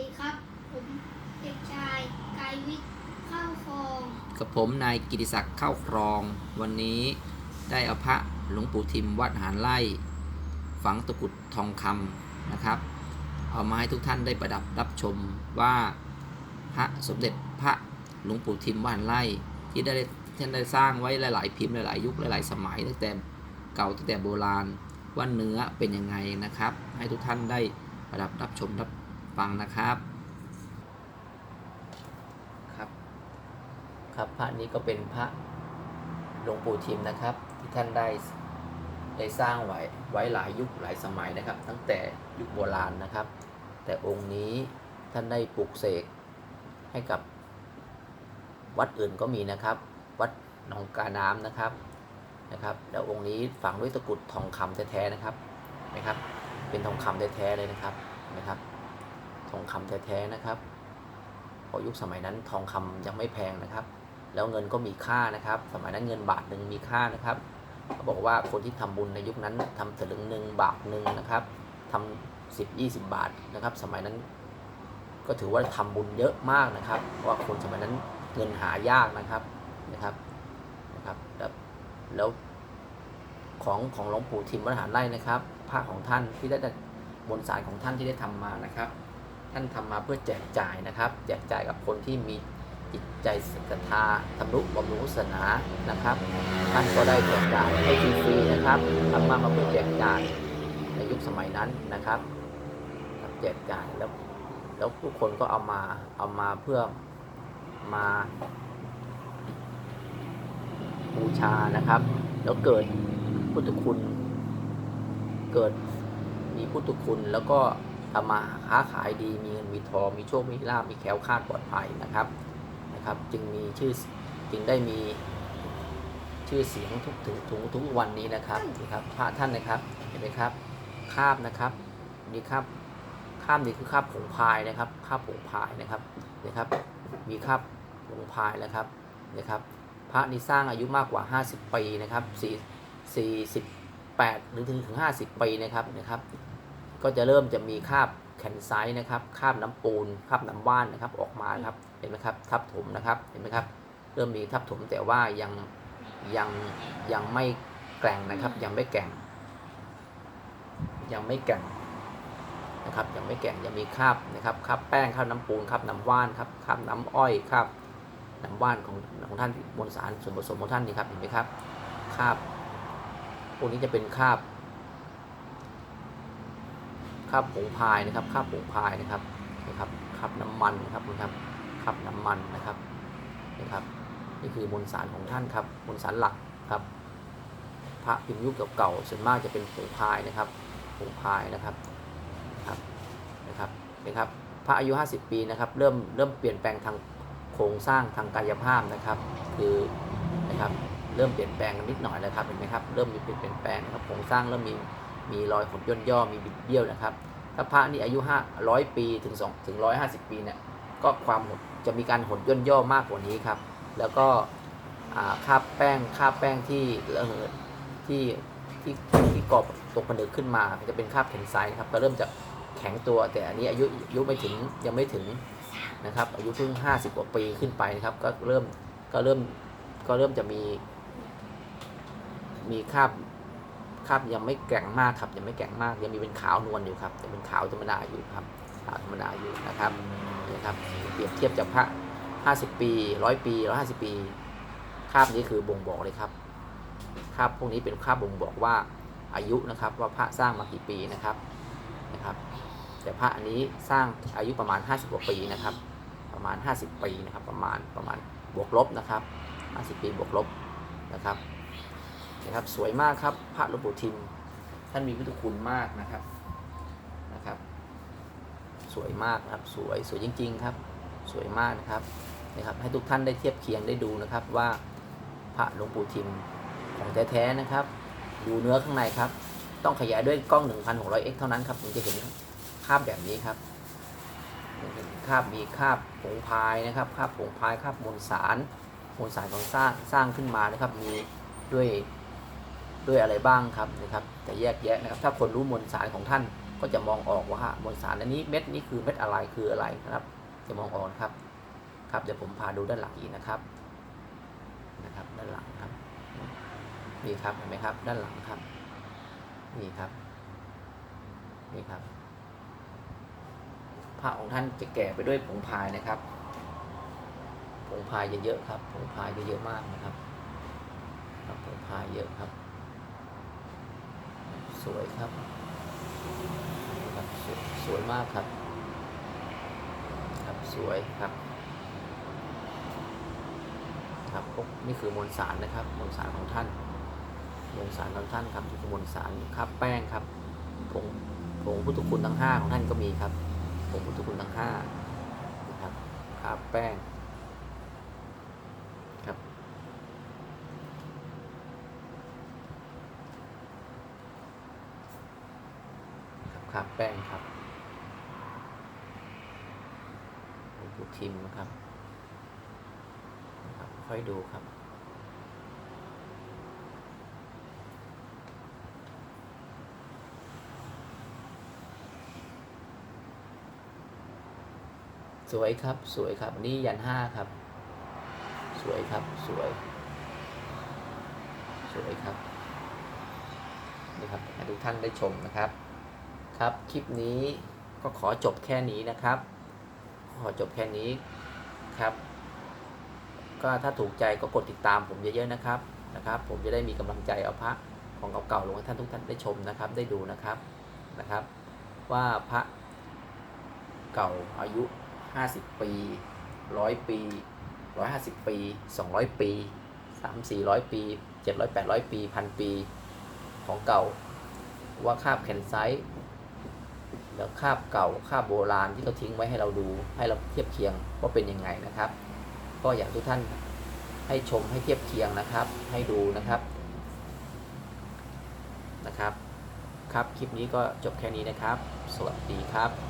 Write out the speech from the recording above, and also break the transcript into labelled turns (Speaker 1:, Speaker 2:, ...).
Speaker 1: ดีครับ ผมเด็กชายกายวิทย์เข้าวฟอง
Speaker 2: กับผมนายกิติศักดิ์เข้าครอง วันนี้ได้เอาพระหลวงปู่ทิมวัดหานไร่ฝังตะกุดทองคำนะครับ เอามาให้ทุกท่านได้ประดับรับชมว่าพระสมเด็จพระหลวงปู่ทิมวัดหานไร่ที่ได้ท่านได้สร้างไว้หลาย ๆ พิมพ์หลาย ๆ ยุคหลาย ๆ สมัยตั้งแต่เก่าตั้งแต่โบราณว่าเนื้อเป็นยังไงนะครับ ให้ทุกท่านได้ประดับรับชมรับ ฟังนะครับ ครับ ครับพระนี้ก็เป็นพระหลวงปู่ทิมนะครับ ที่ท่านได้ได้สร้างไว้ไว้หลายยุคหลายสมัยนะครับ ตั้งแต่ยุคโบราณนะครับ แต่องค์นี้ท่านได้ปลูกเสกให้กับวัดอื่นก็มีนะครับ วัดหนองกาน้ำนะครับนะครับ แล้วองค์นี้ฝังด้วยตะกุดทองคำแท้ๆนะครับนะครับ เป็นทองคำแท้ๆเลยนะครับนะครับ ทองคำแท้ๆนะครับพอยุคสมัยนั้นทองคำยังไม่แพงนะครับ แล้วเงินก็มีค่านะครับ สมัยนั้นเงินบาทหนึ่งมีค่านะครับเขาบอกว่าคนที่ทำบุญในยุคนั้นทำสลึงหนึ่งบาทหนึ่งนะครับทำสิบยี่สิบบาทนะครับ สมัยนั้นก็ถือว่าทำบุญเยอะมากนะครับเพราะว่าคนสมัยนั้นเงินหายากนะครับนะครับนะครับแล้วแล้วของของหลวงปู่ทิมวัดหาไร่นะครับพระของท่านที่ได้มนสารของท่านที่ได้ทำมานะครับ ท่านทำมาเพื่อแจกจ่ายนะครับ แจกจ่ายกับคนที่มีจิตใจศรัทธาทำรุบำรุงศาสนานะครับ ท่านก็ได้แจกจ่ายให้ฟรีๆนะครับทำมามาเพื่อแจกจ่ายในยุคสมัยนั้นนะครับแจกจ่ายแล้วแล้วทุกคนก็เอามาเอามาเพื่อมาบูชานะครับ แล้วเกิดพุทธคุณ เกิดมีพุทธคุณแล้วก็ ทำมาค้าขายดีมีเงินมีทองมีโชคมีลาภมีแคล้วคาดปลอดภัยนะครับนะครับ จึงมีชื่อจึงได้มีชื่อเสียงทุกถึงถึงทุกวันนี้นะครับนี่ครับพระท่านนะครับเห็นไหมครับคาบนะครับนี่ครับคาบนี่คือคาบผงพายนะครับคาบผงพายนะครับนะครับ มีคาบผงพายนะครับนะครับพระนี่สร้างอายุมากกว่า 50 ปีนะครับ4 48หรือถึงถึง50 ปีนะครับนะครับ ก็จะเริ่มจะมีคราบแคนไซต์นะครับคราบน้ำปูนคราบน้ำว่านนะครับออกมาครับเห็นไหมครับทับถมนะครับเห็นไหมครับเริ่มมีทับถมแต่ว่ายังยังยังไม่แกร่งนะครับยังไม่แกร่ง ยังไม่แกร่งนะครับยังไม่แกร่งยังมีคราบนะครับคราบแป้งคราบน้ำปูนคราบน้ำว่านครับคราบน้ำอ้อยคราบน้ำว่านของของท่านมวลสารส่วนผสมของท่านนี่ครับเห็นไหมครับคราบพวกนี้จะเป็นคราบ คราบผงพายนะครับคราบผงพายนะครับนะครับคราบน้ำมันนะครับนะครับคราบน้ำมันนะครับนะครับ นี่คือมวลสารของท่านครับมวลสารหลักครับพระพิมพ์ยุคเก่าๆส่วนมากจะเป็นผงพายนะครับผงพายนะครับนะครับนะครับนะครับพระอายุ 50 ปีนะครับเริ่มเริ่มเปลี่ยนแปลงทางโครงสร้างทางกายภาพนะครับ คือนะครับเริ่มเปลี่ยนแปลงนิดหน่อยแล้วครับเห็นไหมครับเริ่มมีเปลี่ยนแปลงครับโครงสร้างเริ่มมี มีรอยหดย่นย่อมีบิดเบี้ยวนะครับ ถ้าพระนี่อายุ5 0 0 ปีถึง2ถึง 150 ปีเนี่ยก็ความหดจะมีการหดย่นย่อมากกว่านี้ครับ แล้วก็อ่าคาบแป้งคาบแป้งที่ระเหยที่ที่ที่กรอบตกผนึกขึ้นมาจะเป็นคาบเทนไซด์ครับก็เริ่มจะแข็งตัว แต่อันนี้อายุอายุไม่ถึงยังไม่ถึงนะครับ อายุเพิ่ง 50 กว่าปีขึ้นไปนะครับ ก็เริ่มก็เริ่มก็เริ่มจะมี มีคาบ ครับ ยังไม่แกร่งมากครับ ยังไม่แกร่งมาก ยังมีเป็นขาวนวลอยู่ครับยังเป็นขาวธรรมดาอยู่ครับขาวธรรมดาอยู่นะครับนี่ครับเปรียบเทียบจากพระ50 ปี100ปี150ปีคราบนี้คือบ่งบอกเลยครับคราบพวกนี้เป็นคราบบ่งบอกว่าอายุนะครับว่าพระสร้างมากี่ปีนะครับนะครับ แต่พระอันนี้สร้างอายุประมาณ 50กว่าปีนะครับ ประมาณ 50 ปีนะครับ ประมาณประมาณบวกลบนะครับ 50 ปีบวกลบนะครับ นะครับสวยมากครับพระหลวงปู่ทิม ท่านมีพุทธคุณมากนะครับนะครับ สวยมากนะครับสวยสวยจริง ๆ ครับ สวยมากนะครับนะครับ ให้ทุกท่านได้เทียบเคียงได้ดูนะครับว่าพระหลวงปู่ทิมของแท้ๆนะครับ ดูเนื้อข้างในครับ ต้องขยายด้วยกล้อง 1,600x เท่านั้นครับถึงจะเห็นภาพแบบนี้ครับเห็นคาบมีคาบผงพายนะครับคาบผงพายคาบมวลสารมวลสารของสร้างสร้างขึ้นมานะครับมีด้วย ด้วยอะไรบ้างครับนะครับจะแยกแยะนะครับ ถ้าคนรู้มวลสารของท่านก็จะมองออกว่ามวลสารอันนี้เม็ดนี้คือเม็ดอะไรคืออะไรนะครับ จะมองออกครับ ครับเดี๋ยวผมพาดูด้านหลังอีกนะครับนะครับ ด้านหลังครับนี่ครับเห็นไหมครับ ด้านหลังครับนี่ครับนี่ครับผ้าของท่านจะแก่ไปด้วยผงพายนะครับผงพายเยอะๆครับผงพายเยอะๆมากนะครับครับผงพายเยอะครับ สวยครับครับสวยสวยมากครับ ครับสวยครับครับนี่คือมวลสารนะครับมวลสารของท่านมวลสารของท่านครับนี่คือมวลสารครับแป้งครับผงผงพุทธคุณทั้งห้าของท่านก็มีครับผงพุทธคุณทั้งห้านะครับครับแป้งครับ ครับแป้งครับหลวงปู่ทิมครับครับ ค่อยดูครับสวยครับ สวยครับนนี้ยันห้าครับ สวยครับ สวย สวยครับ นี่ครับให้ทุกท่านได้ชมนะครับ ครับ คลิปนี้ก็ขอจบแค่นี้นะครับ ขอจบแค่นี้ครับ ก็ถ้าถูกใจก็กดติดตามผมเยอะๆนะครับนะครับ ผมจะได้มีกำลังใจเอาพระของเก่าๆลงให้ท่านทุกท่านได้ชมนะครับ ได้ดูนะครับนะครับ ว่าพระเก่าอายุ 50 ปี 100 ปี 150 ปี 200 ปี 3 400 ปี 700 800 ปีพันปีของเก่าว่าคาบแคนไซต์ แล้วคาบเก่าคาบโบราณที่เขาทิ้งไว้ให้เราดู ให้เราเทียบเคียงว่าเป็นยังไงนะครับ ก็อยากทุกท่านให้ชมให้เทียบเคียงนะครับ ให้ดูนะครับนะครับ ครับคลิปนี้ก็จบแค่นี้นะครับ สวัสดีครับ